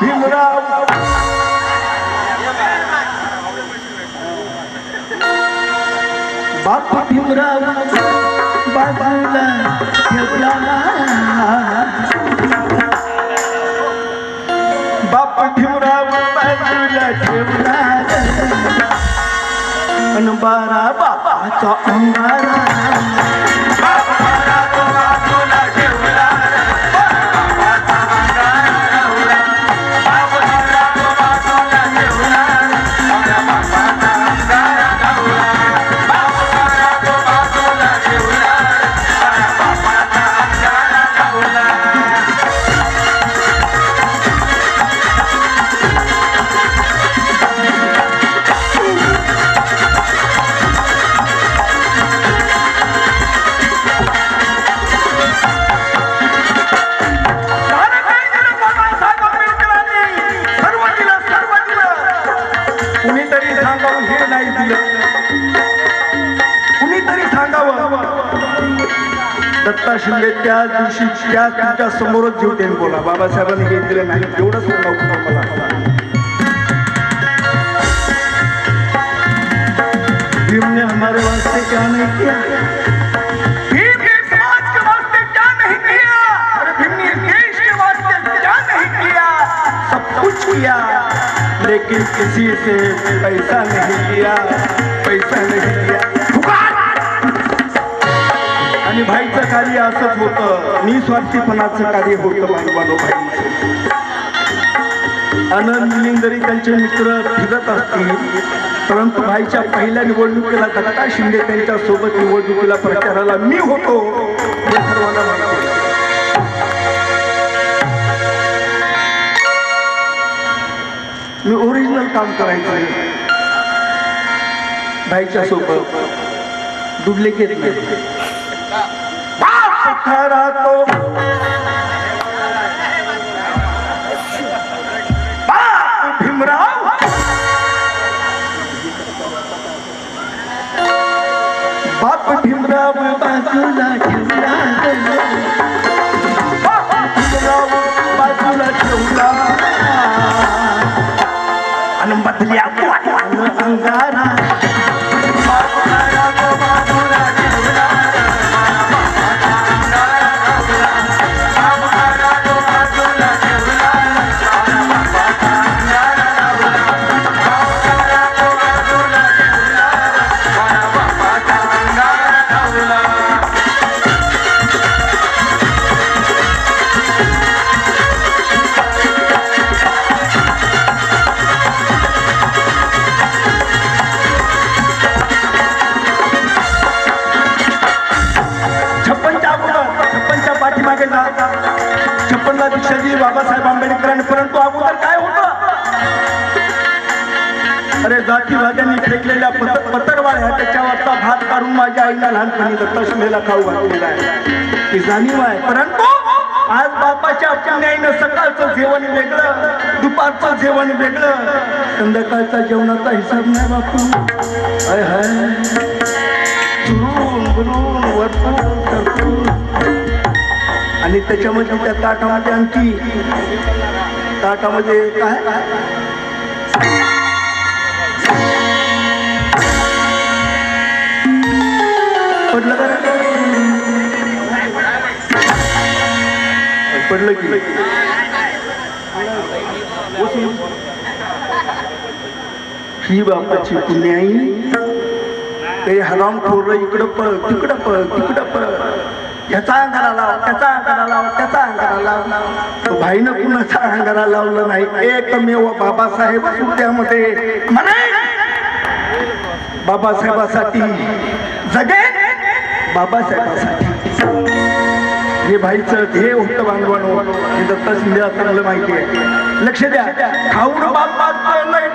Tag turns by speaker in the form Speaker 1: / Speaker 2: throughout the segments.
Speaker 1: भीमराव. बाप भीमराव बाजूला ठेवला. बाप भीमराव बाजूला ठेवला. अनबारा बाबाचा अंबारा दत्ता शिंदे त्या दिवशी त्या तुमच्या समोरच जीव देऊन बोला. बाबासाहेबांनी हे दिलं नाही. एवढंच बोलावं मला. भीम ने हमारे वास्ते क्या नहीं किया? किया कुछ किया। लेकिन किसी से पैसा नहीं किया। कार्य असंच होतं. निस्वार्थीपणाचं कार्य होतं बांधवानो आनंद मिलिंद त्यांचे मित्र फिरत असतील परंतु भाईच्या पहिल्या निवडणुकीला दत्ता शिंदे त्यांच्यासोबत निवडणुकीला प्रचाराला मी होतो हे सर्वांना माहिती मी ओरिजिनल काम करायचं भाईच्या सोबत. डुप्लिकेट नाही. बाप बाप भीमराव! बाप भीमराव बाजूला ठेवला बाप भीमराव बाजूला ठेवला आणि मधल्या अंगारा. अरे भाज्यांनी फेकलेल्या पत त्याच्यावरचा भात काढून माझ्या आईला लहानपणी दत्तशिलेला खाऊ घातलेला आहे. ती जाणीव आहे. परंतु आज बापाच्या पुण्याईनं सकाळचं जेवण वेगळं दुपारचं जेवण वेगळं. संध्याकाळचा जेवणाचा हिसाब नाही बापू. अय हाय. चुरून बुरून वरतून आणि त्याच्यामध्ये त्या ताटामध्ये आणखी ताटामध्ये काय? पडलं की? ही बापाची पुण्याई ते हराम खोर इकडं पळ तिकडं पळ तिकडं पळ. याचा अंगारा लाव त्याचा अंगारा लाव त्याचा अंगारा लाव. भाईनं कुणाचा अंगारा लावलं नाही. एकमेव बाबासाहेब सुट्ट्यामध्ये म्हणे बाबासाहेबासाठी जगे बाबासाहेबासाठी. हे भाईचं ध्येय होतं बांधवानो हे दत्ता शिंदे चांगलं माहिती आहे. लक्ष द्या. खाऊन बाप लय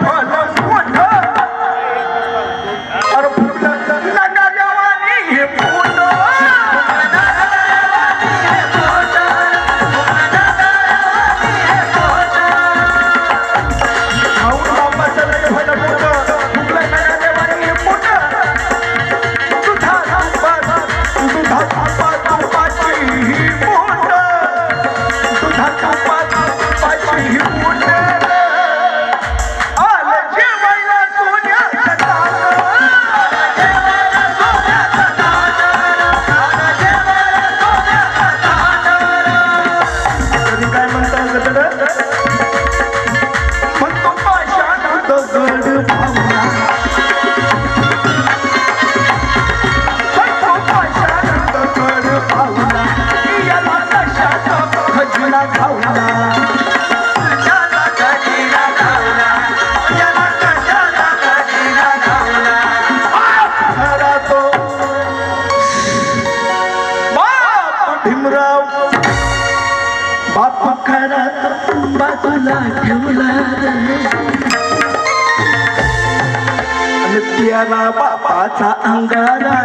Speaker 1: बाप खरा बाजूला ठेवला त्याला बापाचा अंगारा.